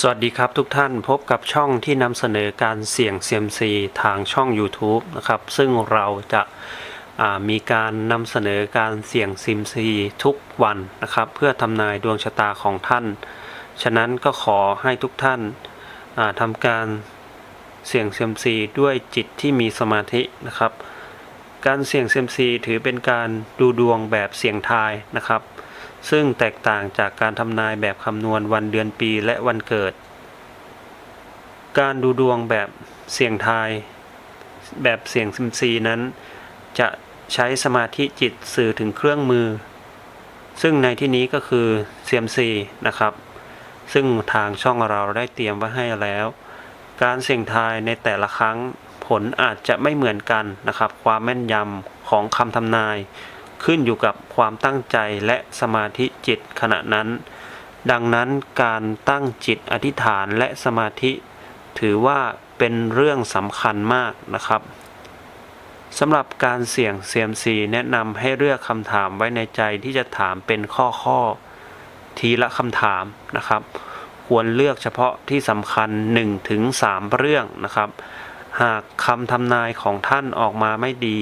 สวัสดีครับทุกท่านพบกับช่องที่นำเสนอการเสี่ยงเซียมซีทางช่อง YouTube นะครับ ซึ่งเราจะามีการนำเสนอการเสี่ยงเซียมซีทุกวันนะครับ เพื่อทำนายดวงชะตาของท่าน ฉะนั้นก็ขอให้ทุกท่านาทำการเสี่ยงเซียมซีด้วยจิตที่มีสมาธินะครับ การเสี่ยงเซียมซีถือเป็นการดูดวงแบบเสี่ยงทายนะครับ ซึ่งแตกต่างจากการทำนายแบบคำนวณวันเดือนปีและวันเกิด การดูดวงแบบเสี่ยงทาย แบบเสี่ยงซิมซีนั้น จะใช้สมาธิจิตสื่อถึงเครื่องมือ ซึ่งในที่นี้ก็คือเซียมซีนะครับ ซึ่งทางช่องเราได้เตรียมไว้ให้แล้ว การเสี่ยงทายในแต่ละครั้งผลอาจจะไม่เหมือนกันนะครับ ความแม่นยำของคำทำนาย ขึ้นอยู่กับความตั้งใจและสมาธิจิตขณะนั้น ดังนั้นการตั้งจิตอธิษฐานและสมาธิ ถือว่าเป็นเรื่องสำคัญมากนะครับสำหรับการเสี่ยงเซียมซีแนะนำให้เลือกคำถามไว้ในใจที่จะถามเป็นข้อข้อๆทีละคำถามนะครับ ควรเลือกเฉพาะที่สำคัญ 1-3เรื่องนะครับ หากคำทำนายของท่านออกมาไม่ดี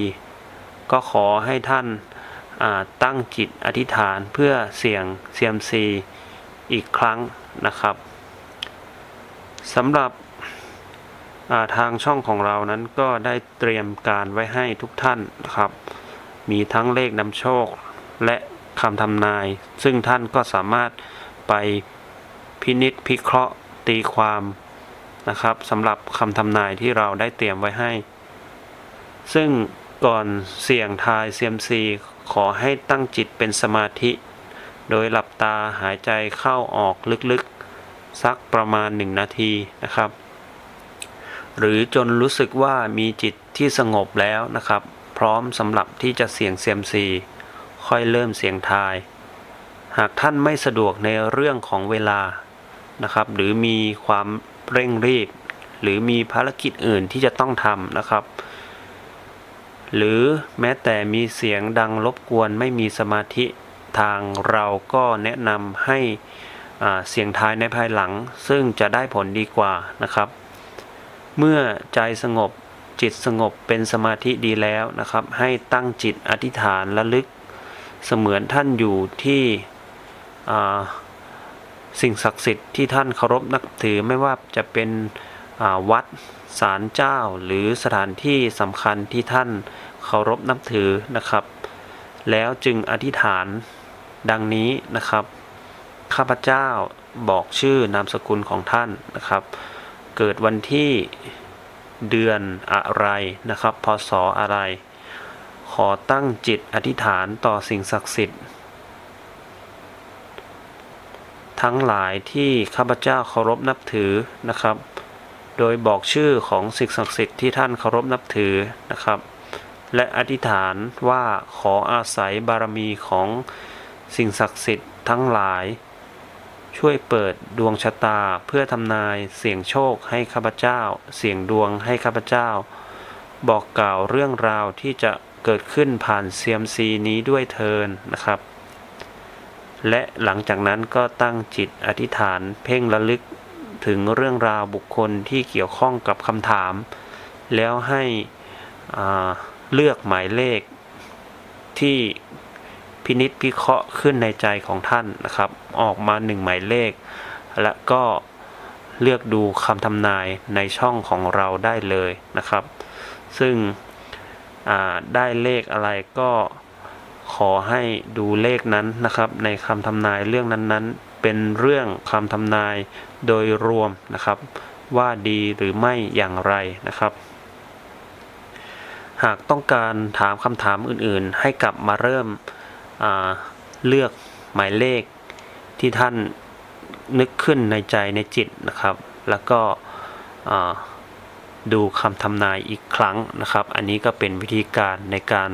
ก็ขอให้ท่าน ตั้งจิตอธิษฐานเพื่อเสี่ยงเซียมซีอีกครั้งนะครับสำหรับาทางช่องของเรานั้นก็ได้เตรียมการไว้ให้ทุกท่านนะครับ มีทั้งเลขนำโชคและคำทำนาย ซึ่งท่านก็สามารถไปพินิษพิเคราะห์ตีความนะครับสำหรับคำทำนายที่เราได้เตรียมไว้ให้ ซึ่งก่อนเสี่ยงทายเซียมซี ขอให้ตั้งจิตเป็นสมาธิ โดยหลับตาหายใจเข้าออกลึกๆ สักประมาณ 1 นาทีนะครับ หรือจนรู้สึกว่ามีจิตที่สงบแล้วนะครับ พร้อมสำหรับที่จะเสี่ยงเซียมซีค่อยเริ่มเสียงทาย หากท่านไม่สะดวกในเรื่องของเวลานะครับ หรือมีความเร่งรีบ หรือมีภารกิจอื่นที่จะต้องทำนะครับ หรือแม้แต่มีเสียงดังรบกวนไม่มีสมาธิทางเราก็แนะนำให้เสียงท้ายในภายหลัง ซึ่งจะได้ผลดีกว่านะครับ เมื่อใจสงบจิตสงบเป็นสมาธิดีแล้วนะครับ ให้ตั้งจิตอธิษฐานระลึก เสมือนท่านอยู่ที่สิ่งศักดิ์สิทธิ์ที่ท่านเคารพนับถือไม่ว่าจะเป็น วัดศาลเจ้า หรือสถานที่สำคัญที่ท่านเคารพนับถือนะครับ แล้วจึงอธิษฐานดังนี้นะครับ ข้าพเจ้าบอกชื่อนามสกุลของท่านนะครับ เกิดวันที่เดือนอะไรนะครับ พศอะไร ขอตั้งจิตอธิษฐานต่อสิ่งศักดิ์สิทธิ์ ทั้งหลายที่ข้าพเจ้าเคารพนับถือนะครับ โดยบอกชื่อของสิ่งศักดิ์สิทธิ์ที่ท่านเคารพนับถือนะครับ และอธิษฐานว่าขออาศัยบารมีของสิ่งศักดิ์สิทธิ์ทั้งหลาย ช่วยเปิดดวงชะตาเพื่อทำนายเสี่ยงโชคให้ข้าพเจ้า เสี่ยงดวงให้ข้าพเจ้า บอกกล่าวเรื่องราวที่จะเกิดขึ้นผ่านเซียมซีนี้ด้วยเทินนะครับ และหลังจากนั้นก็ตั้งจิตอธิษฐานเพ่งระลึก ถึงเรื่องราวบุคคลที่เกี่ยวข้องกับคำถาม แล้วให้เลือกหมายเลขที่พินิษพิเคราะห์ขึ้นในใจของท่านนะครับ ออกมาหนึ่งหมายเลข และก็เลือกดูคำทำนายในช่องของเราได้เลยนะครับ ซึ่งได้เลขอะไรก็ขอให้ดูเลขนั้นนะครับ ในคำทำนายเรื่องนั้นๆ เป็นเรื่องคำทำนายโดยรวมนะครับ ว่าดีหรือไม่อย่างไรนะครับ หากต้องการถามคำถามอื่นๆ ให้กลับมาเริ่มเลือกหมายเลขที่ท่านนึกขึ้นในใจในจิตนะครับ แล้วก็ดูคำทำนายอีกครั้งนะครับ อันนี้ก็เป็นวิธีการในการ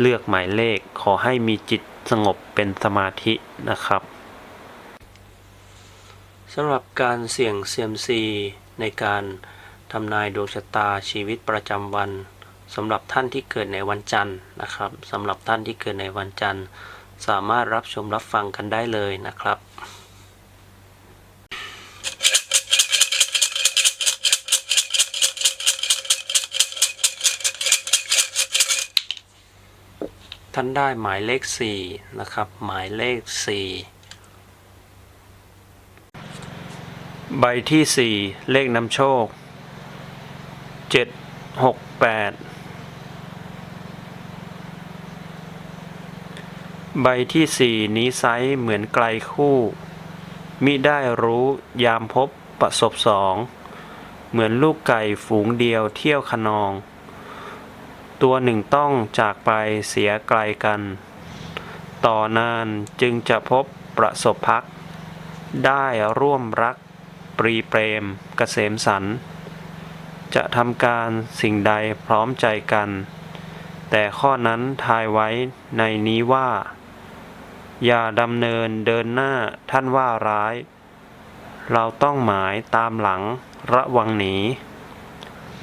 เลือกหมายเลข ขอให้มีจิตสงบเป็นสมาธินะครับ สำหรับการเสี่ยงเซียมซีในการทำนายดวงชะตาชีวิตประจำวันสำหรับท่านที่เกิดในวันจันทร์นะครับสำหรับท่านที่เกิดในวันจันทร์ สามารถรับชมรับฟังกันได้เลยนะครับท่านได้หมายเลข 4 นะครับ หมายเลข 4 ใบที่สี่เลขนำโชคเจ็ดหกแปดใบที่สี่นี้ไซส์เหมือนไกลคู่ มิได้รู้ยามพบประสบสอง เหมือนลูกไก่ฝูงเดียวเที่ยวขนอง ตัวหนึ่งต้องจากไปเสียไกลกัน ต่อนานจึงจะพบประสบพัก ได้ร่วมรัก ปรีเปรมเกษมสัน จะทำการสิ่งใดพร้อมใจกัน แต่ข้อนั้นทายไว้ในนี้ว่า อย่าดำเนินเดินหน้าท่านว่าร้าย เราต้องหมายตามหลังระวังหนี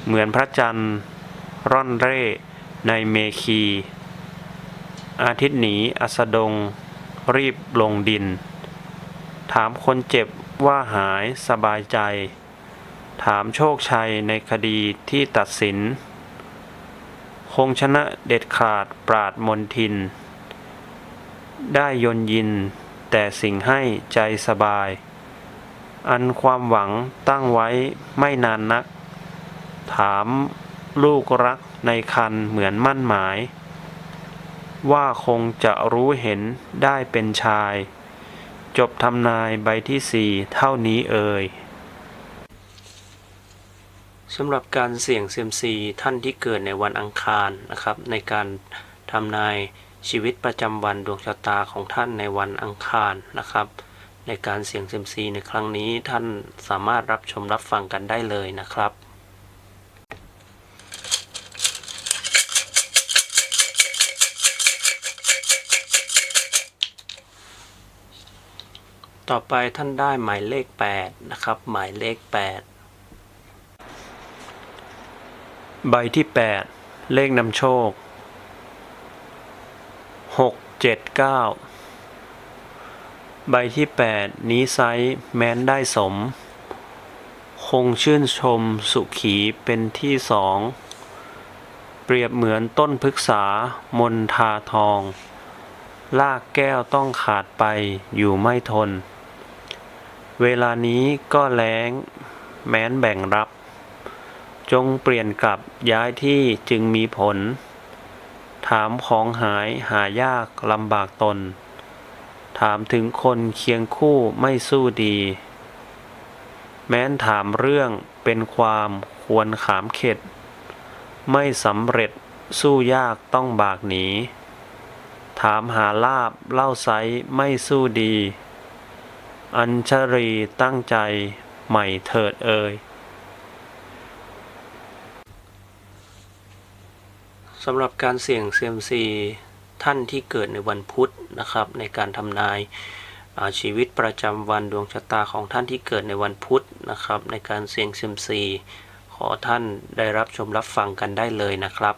เหมือนพระจันทร์ ร่อนเร่ในเมคี อาทิตย์หนีอัสดง รีบลงดิน ถามคนเจ็บ ว่าหายสบายใจ ถามโชคชัยในคดีที่ตัดสิน คงชนะเด็ดขาดปราดมนทิน ได้ยนยิน แต่สิ่งให้ใจสบาย อันความหวังตั้งไว้ไม่นานนัก ถามลูกรักในคันเหมือนมั่นหมาย ว่าคงจะรู้เห็นได้เป็นชาย จบทำนายใบที่สี่เท่านี้เอ่ยสำหรับการเสี่ยงเซียมซีท่านที่เกิดในวันอังคารนะครับ ในการทำนายชีวิตประจำวันดวงชะตาของท่านในวันอังคารนะครับ ในการเสี่ยงเซียมซีในครั้งนี้ท่านสามารถรับชมรับฟังกันได้เลยนะครับ ต่อไปท่านได้หมายเลข 8 นะครับ หมายเลข 8 ใบที่ 8 เลขนำโชค 6 7 9 ใบที่ 8 นี้ไซส์แม้นได้สม คงชื่นชมสุขีเป็นที่สอง เปรียบเหมือนต้นพฤกษามนทาทองลากแก้วต้องขาดไปอยู่ไม่ทน เวลานี้ก็แล้ง แม้นแบ่งรับ จงเปลี่ยนกลับย้ายที่จึงมีผล ถามของหายหายากลำบากตน ถามถึงคนเคียงคู่ไม่สู้ดี แม้นถามเรื่องเป็นความควรขามเข็ด ไม่สำเร็จสู้ยากต้องบากหนี ถามหาลาบเล่าไซไม่สู้ดี อัญชรีตั้งใจใหม่เถิดเอ่ยสำหรับการเสี่ยงเซียมซีท่านที่เกิดในวันพุธนะครับ ในการทำนายชีวิตประจำวันดวงชะตาของท่านที่เกิดในวันพุธนะครับ ในการเสี่ยงเซียมซีขอท่านได้รับชมรับฟังกันได้เลยนะครับ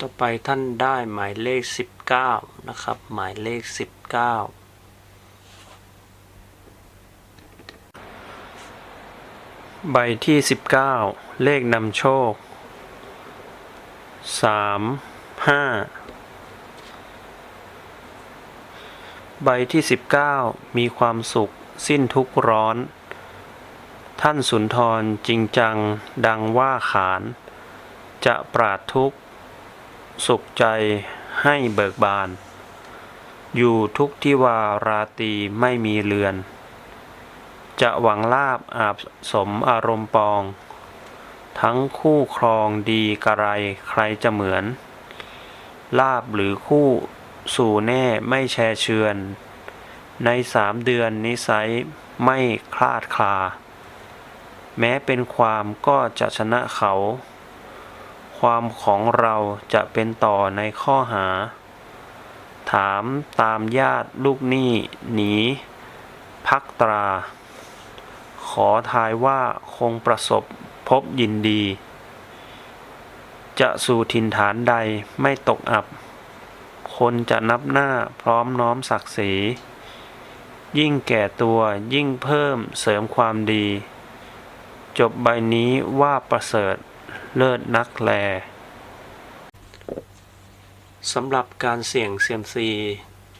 ต่อไปท่านได้หมายเลข 19 นะครับ หมายเลข 19ใบที่ 19 เลขนำโชค 3 5 ใบที่ 19 มีความสุข สิ้นทุกข์ร้อน ท่านสุนทรจริงจัง ดังว่าขาน จะปราดทุกข์ สุขใจให้เบิกบาน อยู่ทุกที่วาราตีไม่มีเลือน จะหวังลาบอาบสมอารมณ์ปอง ทั้งคู่ครองดีกระไรใครจะเหมือน ลาบหรือคู่สู่แน่ไม่แชร์เชือน ในสามเดือนนิสัยไม่คลาดคลา แม้เป็นความก็จะชนะเขา ความของเราจะเป็นต่อในข้อหา ถามตามญาติลูกหนี้หนี พักตรา ขอทายว่าคงประสบพบยินดี จะสู่ถิ่นฐานใดไม่ตกอับ คนจะนับหน้าพร้อมน้อมศักดิ์ศรียิ่งแก่ตัวยิ่งเพิ่มเสริมความดี จบใบนี้ว่าประเสริฐ เลิศนักแลสำหรับการเสี่ยงเซียมซี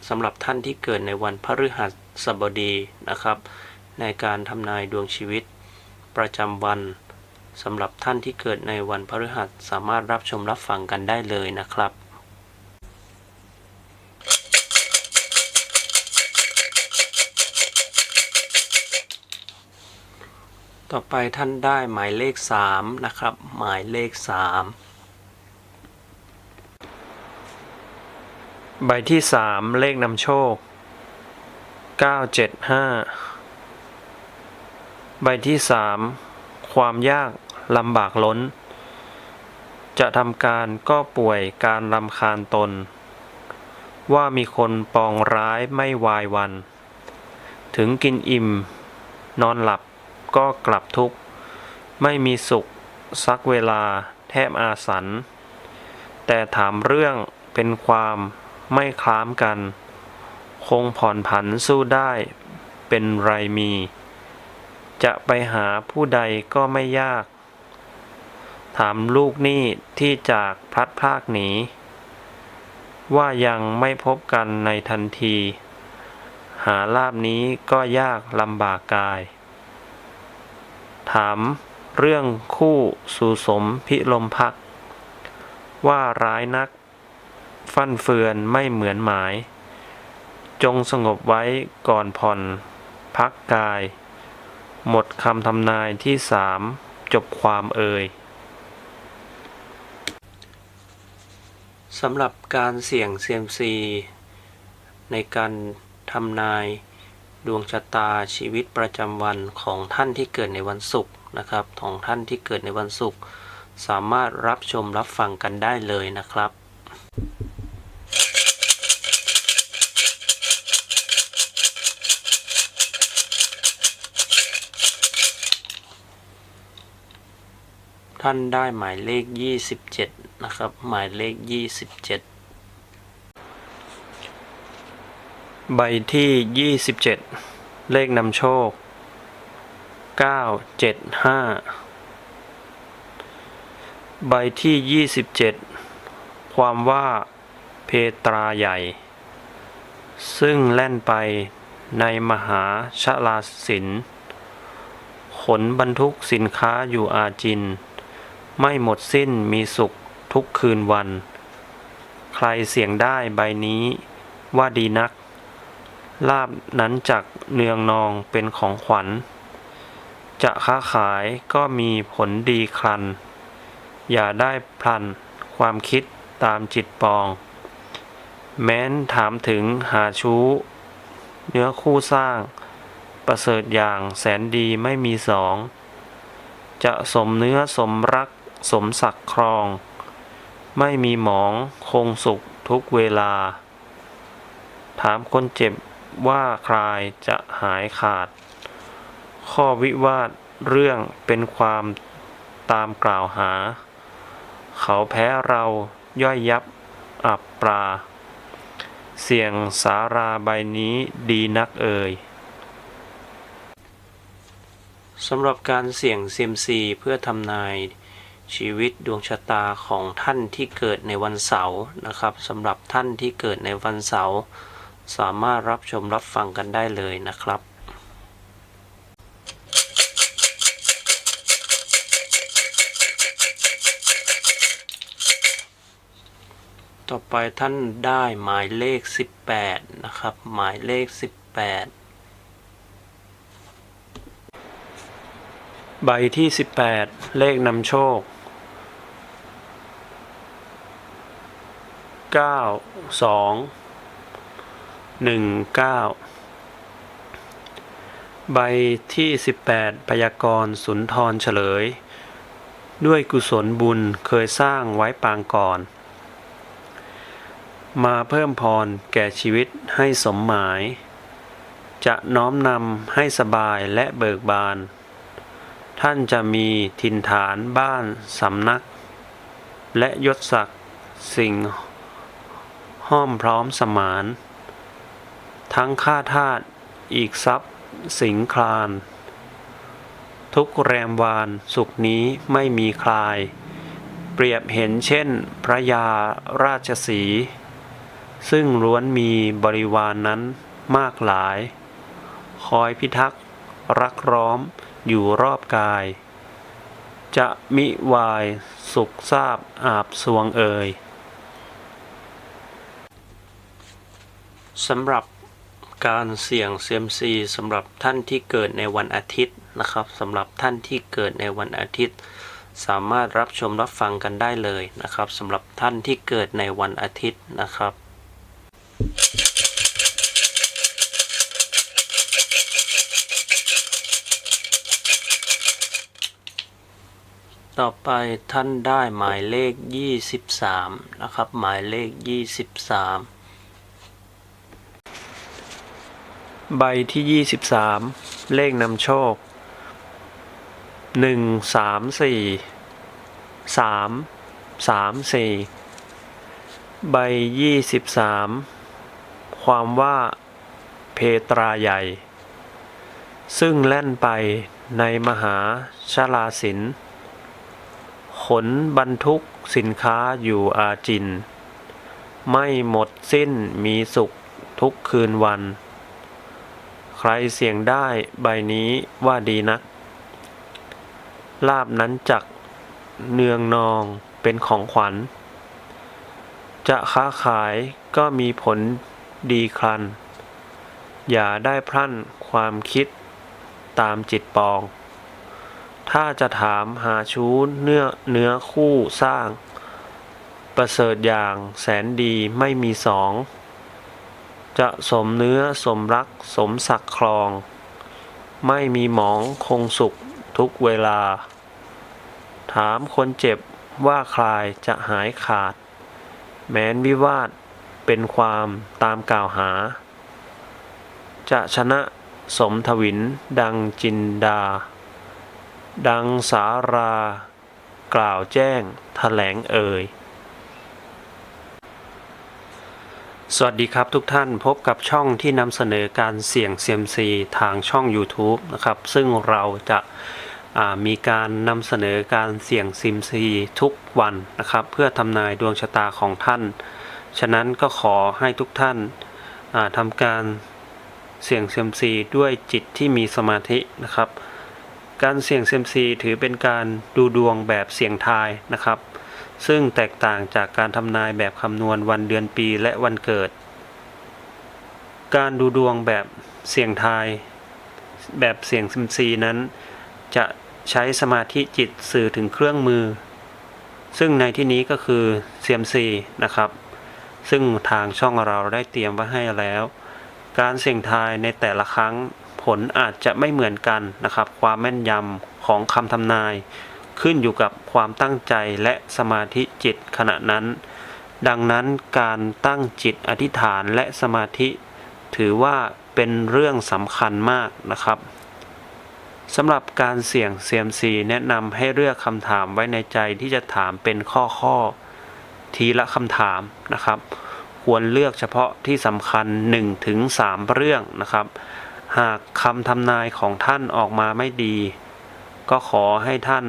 สำหรับท่านที่เกิดในวันพฤหัสบดีนะครับ ในการทำนายดวงชีวิต ประจำวันสำหรับท่านที่เกิดในวันพฤหัสสามารถรับชมรับฟังกันได้เลยนะครับ ต่อไปท่านได้หมายเลข 3 นะครับ หมายเลข 3 ใบที่ 3 เลขนำโชค 975 ใบที่ 3 ความยากลำบากล้น จะทำการก็ป่วยการรำคาญตน ว่ามีคนปองร้ายไม่วายวัน ถึงกินอิ่ม นอนหลับ ก็กลับทุกข์ ไม่มีสุข สักเวลาแทบอาสัน แต่ถามเรื่องเป็นความไม่คล้ามกัน คงผ่อนผันสู้ได้เป็นไรมี จะไปหาผู้ใดก็ไม่ยาก ถามลูกหนี้ที่จากพลัดพรากหนีว่ายังไม่พบกันในทันที หาลาบนี้ก็ยากลำบากกาย ถามเรื่องคู่สู่สมพิลมพัก ว่าร้ายนัก ฟั่นเฟือนไม่เหมือนหมาย จงสงบไว้ก่อนผ่อน พักกาย หมดคำทำนายที่สามจบความเอ่ยสำหรับการเสี่ยงเซียมซี ในการทำนาย ดวงชะตาชีวิตประจำวันของท่านที่เกิดในวันศุกร์นะครับ ของท่านที่เกิดในวันศุกร์สามารถรับชมรับฟังกันได้เลยนะครับท่านได้หมายเลข 27 นะครับ หมายเลข 27 ใบที่ 27 เลขนำโชค 975 ใบที่ 27 ความว่าเพตราใหญ่ ซึ่งแล่นไปในมหาชลาสิน ขนบรรทุกสินค้าอยู่อาจิน ไม่หมดสิ้นมีสุขทุกคืนวัน ใครเสี่ยงได้ใบนี้ว่าดีนัก ลาบนั้นจักเนืองนองเป็นของขวัญ จะค้าขายก็มีผลดีครัน อย่าได้พลันความคิดตามจิตปอง แม้นถามถึงหาชู้ เนื้อคู่สร้าง ประเสริฐอย่างแสนดีไม่มีสอง จะสมเนื้อสมรักสมศักดิ์ครอง ไม่มีหมองคงสุขทุกเวลา ถามคนเจ็บ ว่าใครจะหายขาด ข้อวิวาทเรื่องเป็นความตามกล่าวหา เขาแพ้เราย่อยยับอับปราเสียงสาราใบนี้ดีนักเอ่ยสำหรับการเสี่ยงเซียมซีเพื่อทำนายชีวิตดวงชะตาของท่านที่เกิดในวันเสาร์นะครับสำหรับท่านที่เกิดในวันเสาร์ สามารถรับชมรับฟังกันได้เลยนะครับต่อไปท่านได้หมายเลข 18 นะครับ หมายเลข 18 ใบที่ 18 เลขนำโชค 9 2 1 9ใบที่18พยากรณ์สุนทรเฉลย ด้วยกุศลบุญเคยสร้างไว้ปางก่อน มาเพิ่มพรแก่ชีวิตให้สมหมาย จะน้อมนำให้สบายและเบิกบาน ท่านจะมีถิ่นฐานบ้านสำนัก และยศศักดิ์สิ่งห้อมพร้อมสมาน ทั้งข้าทาสอีกทรัพย์ สิงคลาน ทุกแรมวานสุขนี้ไม่มีคลาย เปรียบเห็นเช่น พระยาราชสี ซึ่งล้วนมีบริวารนนั้นมากหลาย คอยพิทักษ์ รักร้อมอยู่รอบกาย จะมิวายสุขทราบอาบสวงเอ่ยสำหรับ การเสี่ยงเซียมซีสำหรับท่านที่เกิดในวันอาทิตย์นะครับสำหรับท่านที่เกิดในวันอาทิตย์ สามารถรับชมรับฟังกันได้เลยนะครับสำหรับท่านที่เกิดในวันอาทิตย์นะครับต่อไปท่านได้หมายเลข 23 นะครับ หมายเลข 23 ใบที่ 23 เลขนำโชค 1 3 4 3 3 4 ใบ 23 ความว่าเพตราใหญ่ ซึ่งแล่นไปในมหาชลาสิน ขนบรรทุกสินค้าอยู่อาจิน ไม่หมดสิ้นมีสุขทุกคืนวัน ใครเสี่ยงได้ใบนี้ว่าดีนัก ลาบนั้นจักเนืองนองเป็นของขวัญ จะค้าขายก็มีผลดีครัน อย่าได้พรั่นความคิดตามจิตปอง ถ้าจะถามหาชู้เนื้อเนื้อคู่สร้าง ประเสริฐอย่างแสนดีไม่มีสอง จะสมเนื้อสมรักสมศักครอง ไม่มีหมองคงสุขทุกเวลา ถามคนเจ็บว่าใครจะหายขาด แม้นวิวาทเป็นความตามกล่าวหา จะชนะสมทวินดังจินดา ดังสารา กล่าวแจ้งแถลงเอ่ย สวัสดีครับทุกท่านพบกับช่องที่นำเสนอการเสี่ยงเซียมซีทางช่อง YouTube นะครับ ซึ่งเราจะามีการนำเสนอการเสี่ยงเซียมซีทุกวันนะครับ เพื่อทำนายดวงชะตาของท่าน ฉะนั้นก็ขอให้ทุกท่านาทำการเสี่ยงเซียมซีด้วยจิตที่มีสมาธินะครับ การเสี่ยงเซียมซีถือเป็นการดูดวงแบบเสี่ยงทายนะครับ ซึ่งแตกต่างจากการทำนายแบบคำนวณวันเดือนปีและวันเกิด การดูดวงแบบเสี่ยงทาย แบบเสี่ยงซียมซีนั้น จะใช้สมาธิจิตสื่อถึงเครื่องมือ ซึ่งในที่นี้ก็คือเซียมซีนะครับ ซึ่งทางช่องเราได้เตรียมไว้ให้แล้ว การเสี่ยงทายในแต่ละครั้งผลอาจจะไม่เหมือนกันนะครับ ความแม่นยำของคำทำนาย ขึ้นอยู่กับความตั้งใจและสมาธิจิตขณะนั้น ดังนั้นการตั้งจิตอธิษฐานและสมาธิ ถือว่าเป็นเรื่องสำคัญมากนะครับสำหรับการเสี่ยงเซียมซีแนะนำให้เลือกคำถามไว้ในใจที่จะถามเป็นข้อข้อๆทีละคำถามนะครับ ควรเลือกเฉพาะที่สำคัญ 1-3เรื่องนะครับ หากคำทำนายของท่านออกมาไม่ดี ก็ขอให้ท่าน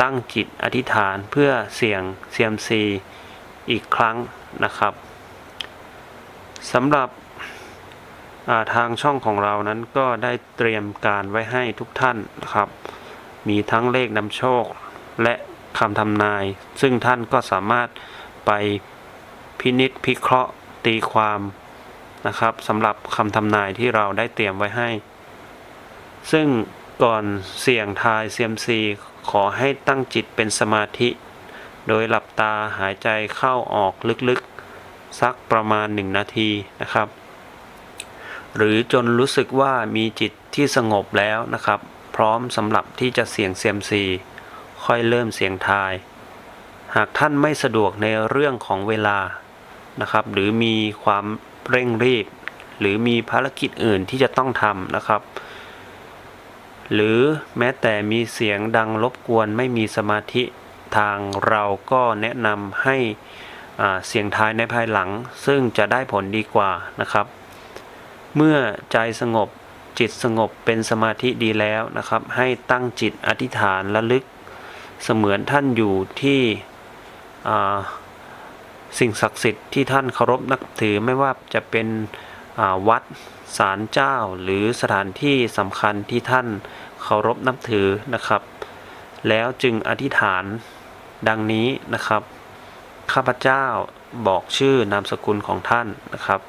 ตั้งจิตอธิษฐานเพื่อเสี่ยงเซียมซีอีกครั้งนะครับสำหรับาทางช่องของเรานั้นก็ได้เตรียมการไว้ให้ทุกท่านนะครับ มีทั้งเลขนำโชคและคำทำนาย ซึ่งท่านก็สามารถไปพินิษพิเคราะห์ตีความนะครับสำหรับคำทำนายที่เราได้เตรียมไว้ให้ ซึ่งก่อนเสี่ยงทายเซียมซี ขอให้ตั้งจิตเป็นสมาธิ โดยหลับตาหายใจเข้าออกลึกๆ สักประมาณ 1 นาทีนะครับ หรือจนรู้สึกว่ามีจิตที่สงบแล้วนะครับ พร้อมสำหรับที่จะเสี่ยงเซียมซีค่อยเริ่มเสียงทาย หากท่านไม่สะดวกในเรื่องของเวลานะครับ หรือมีความเร่งรีบ หรือมีภารกิจอื่นที่จะต้องทำนะครับ หรือแม้แต่มีเสียงดังรบกวนไม่มีสมาธิทางเราก็แนะนำให้เสียงท้ายในภายหลัง ซึ่งจะได้ผลดีกว่านะครับ เมื่อใจสงบจิตสงบเป็นสมาธิดีแล้วนะครับ ให้ตั้งจิตอธิษฐานระลึก เสมือนท่านอยู่ที่สิ่งศักดิ์สิทธิ์ที่ท่านเคารพนับถือไม่ว่าจะเป็น วัดศาลเจ้า หรือสถานที่สำคัญที่ท่านเคารพนับถือนะครับ แล้วจึงอธิษฐานดังนี้นะครับ ข้าพเจ้าบอกชื่อนามสกุลของท่านนะครับ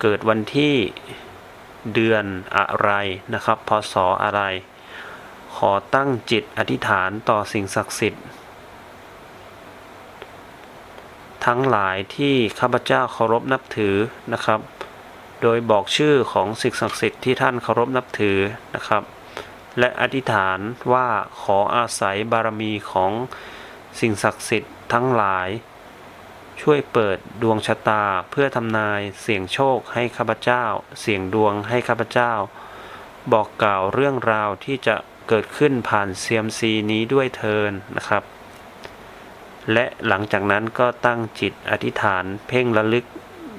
เกิดวันที่เดือนอะไรนะครับ พศอะไร ขอตั้งจิตอธิษฐานต่อสิ่งศักดิ์สิทธิ์ ทั้งหลายที่ข้าพเจ้าเคารพนับถือนะครับ โดยบอกชื่อของสิ่งศักดิ์สิทธิ์ที่ท่านเคารพนับถือนะครับ และอธิษฐานว่าขออาศัยบารมีของสิ่งศักดิ์สิทธิ์ทั้งหลาย ช่วยเปิดดวงชะตาเพื่อทำนายเสี่ยงโชคให้ข้าพเจ้า เสี่ยงดวงให้ข้าพเจ้า บอกกล่าวเรื่องราวที่จะเกิดขึ้นผ่านเซียมซีนี้ด้วยเทินนะครับ และหลังจากนั้นก็ตั้งจิตอธิษฐานเพ่งระลึก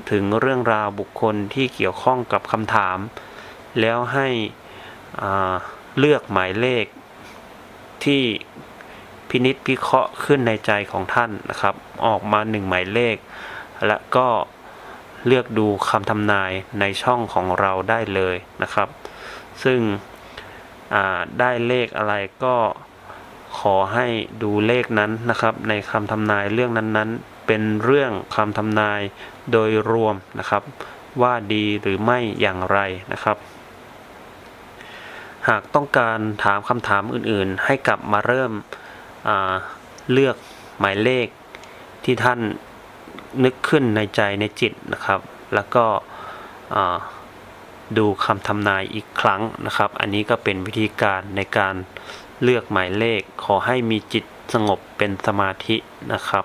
ถึงเรื่องราวบุคคลที่เกี่ยวข้องกับคำถาม แล้วให้เลือกหมายเลขที่พินิษพิเคราะห์ขึ้นในใจของท่านนะครับ ออกมาหนึ่งหมายเลข และก็เลือกดูคำทำนายในช่องของเราได้เลยนะครับ ซึ่งได้เลขอะไรก็ขอให้ดูเลขนั้นนะครับ ในคำทำนายเรื่องนั้นๆ เป็นเรื่องคำทำนายโดยรวมนะครับ ว่าดีหรือไม่อย่างไรนะครับ หากต้องการถามคำถามอื่นๆ ให้กลับมาเริ่มเลือกหมายเลขที่ท่านนึกขึ้นในใจในจิตนะครับ แล้วก็ดูคำทำนายอีกครั้งนะครับ อันนี้ก็เป็นวิธีการในการเลือกหมายเลข ขอให้มีจิตสงบเป็นสมาธินะครับ